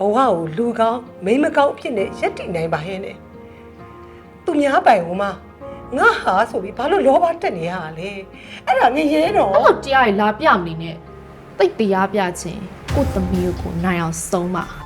ဘဝကိုလူကောင်းမိန်းမကောင်းအဖြစ်နဲ့ရက်တည်နိုင်ပါရဲ့နဲ့သူများပိုင်ဟိုမှာငါဟာဆိုပြီးဘာလို့လောဘတက်နေရတာလဲအဲ့ဒါငရဲတော့အဲ့လိုတရားကြီးလာပြမနေနဲ့တိတ်တရားပြခြင်းကိုယ့်သမီးကိုနိုင်အောင်ဆုံးပါ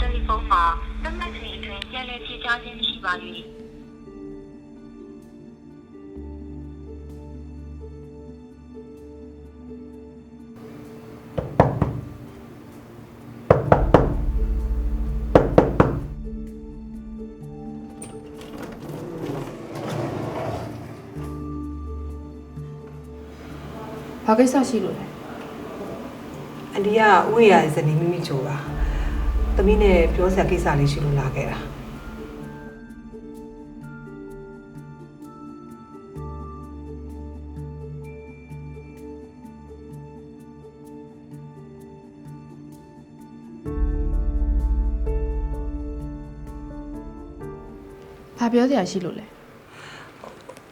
တယ်လီဖုန်းမှာလက်မှတ်ချိန်အတွင်းပြန်လည်ဖြေကြားခြင်းရှိပါ၍ဘာကိစ္စရှိလို့လဲအန်ဒီကဥရရဇနီးမိမိချိုပါ သမီးနဲ့ပြောစရာကိစ္စလေးရှိလို့လာခဲ့တာဘာပြောစရာရှိလို့လဲ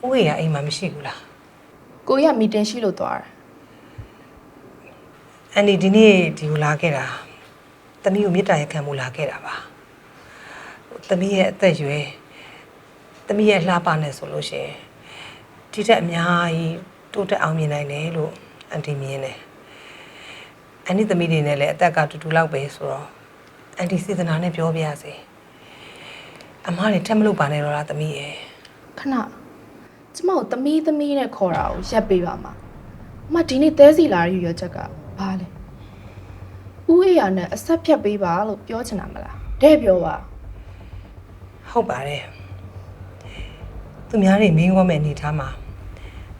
ဥရရအိမ်မှာမရှိဘူးလားကိုကြီးကမီတင်ရှိလို့သွားတာအန်ဒီဒီနေ့ဒီကိုလာခဲ့တာ သမီးကိုမေတ္တာရက်ခံမှုလာခဲ့တာပါသမီးရဲ့အသက်အရွယ်သမီးရဲ့လှပနဲ့ဆိုလို့ရှိရင်ဒီတက်အများကြီးတိုးတက်အောင်မြင်နိုင်တယ်လို့အန်တီမြင်တယ်အန်ဒီသမီးတွေနဲ့လည်းအသက်ကတူတူလောက်ပဲဆိုတော့အန်တီစေတနာနဲ့ပြောပြရစေအမားတွေထက်မလုပ်ပါနဲ့တော့လားသမီးရဲ့ခဏကျမကိုသမီးသမီးနဲ့ခေါ်တာကိုရက်ပေးပါမှာအမဒီနေ့သဲစီလာရရွရချက်ကဘာလဲ ဦးအေးရနဲ့အဆက်ဖြတ်ပေးပါလို့ပြောချင်တာမလားတဲ့ပြောပါဟုတ်ပါတယ်သူများတွေမင်းဝမဲ့အနေထားမှာ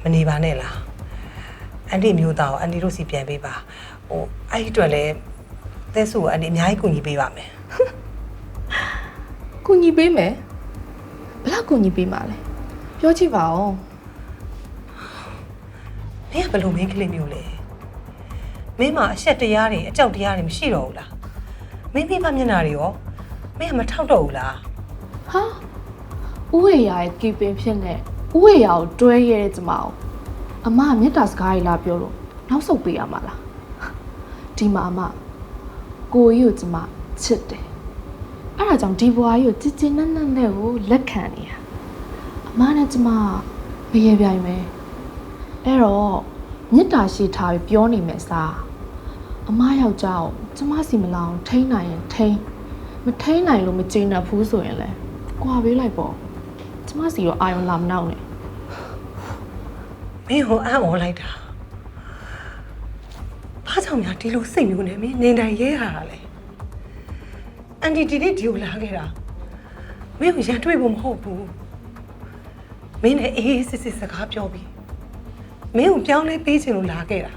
မနေပါနဲ့လားအန်တီမျိုးသားကိုအန်တီတို့စီပြန်ပေးပါဟိုအဲ့ဒီအတွက်လည်းသဲဆူကိုအန်တီအများကြီးကူညီပေးပါမယ်ကူညီပေးမယ်ဘယ်လောက်ကူညီပေးမှာလဲပြောကြည့်ပါဦးမင်းကဘယ်လိုမင်းကလေးမျိုးလဲ မင်းမှာအဆက်တရားတွေအကြောက်တရားတွေမရှိတော့ဘူးလားမင်းမိမမျက်နှာတွေရောမင်းကမထောက်တော့ဘူးလားဟာဦးဝေရာရဲ့ကီပင်ဖြစ်နေဦးဝေရာကိုတွဲရဲတဲ့ကျမကိုအမမေတ္တာစကားကြီးလာပြောလို့နောက်ဆုတ်ပေးရမှာလားဒီမှာအမကိုကြီးကိုကျမချစ်တယ်အဲ့ဒါကြောင့်ဒီဘွားကြီးကိုကြည်ကြည်နက်နက်နဲ့ကိုလက်ခံနေရအမနဲ့ကျမမရေပြိုင်ပဲအဲ့တော့မေတ္တာရှိထားပြီးပြောနေမယ်စား အမယောက်ျားကိုကျမစီမလောင်ထိန်းနိုင်ရင်ထိန်းမထိန်နိုင်လို့မကျေနပ်ဘူးဆိုရင်လဲကွာပေးလိုက်ပေါ့ကျမစီတော့အာယုံလာမနောက်နဲ့မင်းဟိုအံ့ဩလိုက်တာဘာကြောင့်များဒီလိုစိတ်မျိုးနဲ့မင်းနေနိုင်ရဲရတာလဲအန်တီဒီနေ့ဒီကိုလာခဲ့တာမင်းကိုရန်တွေ့ဖို့မဟုတ်ဘူးမင်းနဲ့အေးအေးစစ်စစ်စကားပြောပြီးမင်းကိုပြောင်းလဲပေးချင်လို့လာခဲ့တာ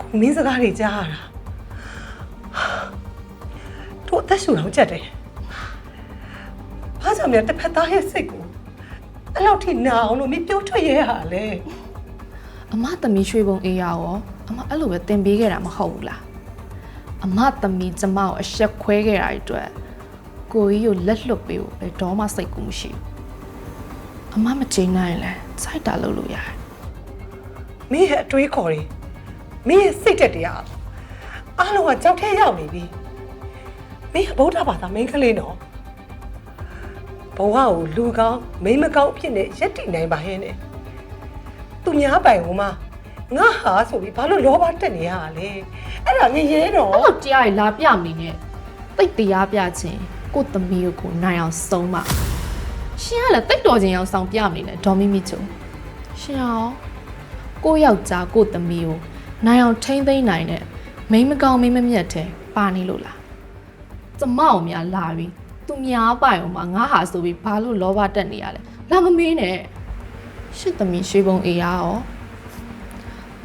အခုမင်းစကားတွေကြားရတာတို့အသက်ရှူတော့ကြက်တယ်ဘာကြောင့်များတစ်ဖက်သားရဲ့စိတ်ကိုအဲ့လောက်ထိနာအောင်လို့မင်းပြောထွက်ရဲရတာလဲအမသမီးရွှေဘုံအေးရရောအမအဲ့လိုပဲတင်ပေးခဲ့တာမဟုတ်ဘူးလားအမသမီးကျမကိုအဆက်ခွဲခဲ့တာတွေအတွက်ကိုကြီးကိုလက်လွတ်ပေးဖို့ဘယ်တော့မှစိတ်ကူမရှိဘူးအမမကျေနပ်ရင်လဲစိုက်တာလုပ်လို့ရတယ်မင်းရဲ့အတွေးခေါ်တွေ မင်းရဲ့စိတ်တက်တရားအားလုံးကကြောက်ထဲရောက်နေပြီမင်းကဗုဒ္ဓဘာသာမင်းကလေးနော်ဘဝကိုလူကောင်းမိန်းမကောင်းအဖြစ်နဲ့ရက်တည်နိုင်ပါရဲ့နဲ့သူများပိုင်ဟိုမှာငါဟာဆိုပြီးဘာလို့လောဘတက်နေရတာလဲအဲ့ဒါငရဲတော့အဲ့လိုတရားကြီးလာပြမနေနဲ့တိတ်တရားပြခြင်းကိုယ့်သမီးကိုနိုင်အောင်ဆုံးမရှင်ကလည်းတိတ်တော်ခြင်းအောင်ဆောင်ပြမနေနဲ့ဒေါ်မီမီချုံရှင်ရောကိုယ့်ယောက်ျားကိုယ့်သမီးကို နိုင်အောင်ထိမ့်သိမ့်နိုင်တဲ့မိန်းမကောင်းမိန်းမမြတ်တဲ့ပါနေလို့လားကျမအောင်များလာပြီးသူများပိုင်အောင်မှာငါဟာဆိုပြီးဘာလို့လောဘတက်နေရလဲလာမမေးနဲ့ရှစ်သမီးရွှေဘုံအေးရော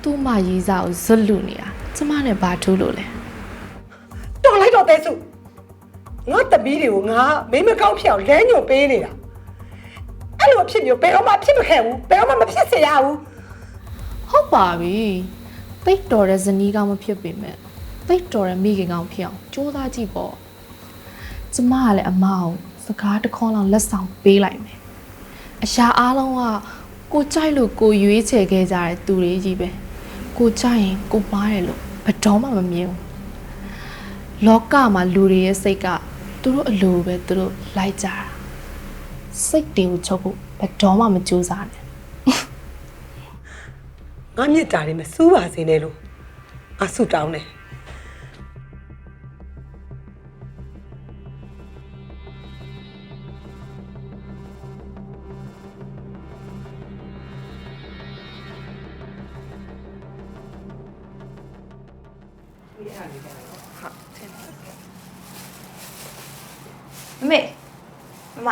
သူ့မရေးစားကိုဇွတ်လူနေတာကျမနဲ့ဘာထူးလို့လဲတော်လိုက်တော့တဲစုငါတပီးတွေကိုငါမိန်းမကောင်းဖြစ်အောင်လမ်းညွန်ပေးနေတာအဲ့လိုအဖြစ်မျိုးဘယ်တော့မှဖြစ်မခဲ့ဘူးဘယ်တော့မှမဖြစ်စေရဘူးဟုတ်ပါပြီ တိတ်တော်တဲ့ဇနီးကောင်းမဖြစ်ပေမဲ့တိတ်တော်တဲ့မိခင်ကောင်းဖြစ်အောင်ကြိုးစားကြည့်ပေါ့ကျမကလည်းအမအောင်စကားတစ်ခေါက်လောက်လက်ဆောင်ပေးလိုက်မယ်အရာအားလုံးကကိုကြိုက်လို့ကိုရွေးချယ်ခဲ့ကြတဲ့သူတွေကြီးပဲကိုကြိုက်ရင်ကိုမားတယ်လို့ဘယ်တော့မှမမြင်ဘူးလောကမှာလူတွေရဲ့စိတ်ကသူတို့အလိုပဲသူတို့လိုက်ကြတာစိတ်တွေကိုချုပ်ဖို့ဘယ်တော့မှမကြိုးစားနဲ့ ငါမြစ်တာတွေမစူးပါစေနဲ့လို့ငါဆုတောင်းတယ်မမေမမ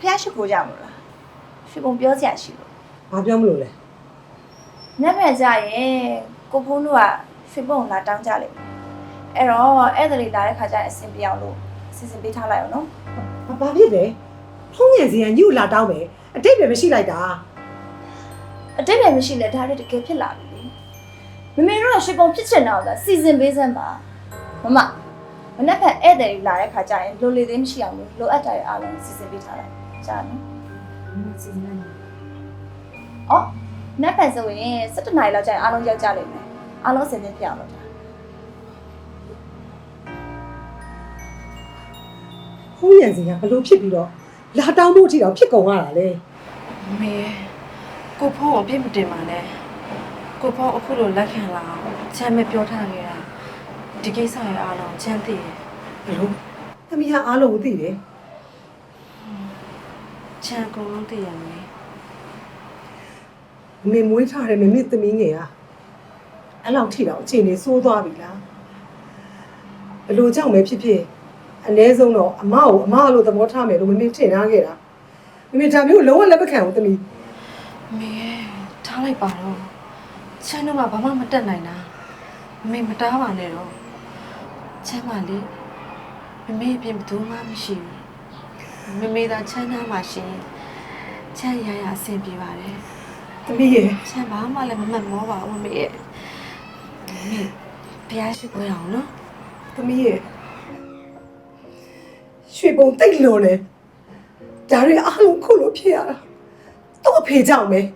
ဖះရှိခိုးကြမလို့လားရှင်ပုံပြောစရာရှိလို့ဘာပြောမလို့လဲ ညက်ကြရင်ကိုဖုန်းတို့ကရှင်ပုံလာတောင်းကြလိမ့်မယ်အဲ့တော့အဲ့ဒါလေးလာတဲ့ခါကျရင်အဆင်ပြေအောင်လို့စီစဉ်ပေးထားလိုက်အောင်နော်။ဘာဖြစ်လဲ။ဖုံးငယ်စီကညှို့လာတောင်းမယ်။အတိတ်ပဲမရှိလိုက်တာအတိတ်ပဲမရှိလဲဒါလေးတကယ်ဖြစ်လာပြီလေမမေတို့ကရှင်ပုံဖြစ်ချင်တာကစီစဉ်ပေးစမ်းပါမမမနေ့ကဧည့်သည်လာတဲ့ခါကျရင်လိုလေသေးမရှိအောင်လို့လိုအပ်တာရအားလုံးစီစဉ်ပေးထားလိုက်ကြားနော်စီစဉ်လိုက်အော် နက်ဖန်ဆိုရင်7နာရီလောက်ကျရင်အားလုံးရောက်ကြလိမ့်မယ်အားလုံးအဆင်သင့်ပြအောင်လုပ်တာ။ဖုံးငယ်စီကဘလို့ဖြစ်ပြီးတော့လာတောင်းဖို့အထိတော့ဖြစ်ကုန်ရတာလေမေကိုဖုန်းကိုအပြစ်မတင်ပါနဲ့ကိုဖုန်းအခုလိုလက်ခံလာအောင်ချမ်းပဲပြောထားခဲ့တာဒီကိစ္စရဲ့အားလုံးချမ်းသိတယ်။ဘလို့။သမီးကအားလုံးကိုသိတယ်ချမ်းအကုန်လုံးသိရမယ်။ မမေမွေးထားတဲ့မမေသမီးငယ်ကအဲ့လောက်ထိတော့အခြေအနေဆိုးသွားပြီလား။ဘလို့ကြောင့်ပဲဖြစ်ဖြစ်အ ਨੇ ဆုံးတော့အမကိုအမလိုသဘောထားမယ်လို့မမေထင်ထားခဲ့တာ။မမေဒါမျိုးလုံးဝလက်မခံဘူးသမီးမေရဲ့ထားလိုက်ပါတော့ချမ်းတော့မှဘာမှမတက်နိုင်တာမေမတားပါနဲ့တော့ချမ်းပါလေမမေအပြင်ဘယ်သူမှမရှိဘူးမမေသာချမ်းသာမှရှိရင်ချမ်းရရအဆင်ပြေပါတယ်။ သမီးရဲ့ချမ်းဘာမှလည်းမမှတ်မောပါဘူးမမေရဲ့မေဘုရားရှိခိုးရအောင်နော်သမီးရဲ့ရွှေပုံတိတ်လွန်တယ်ဒါတွေအားလုံးခုလိုဖြစ်ရတာတော့ဖေကြောက်မယ်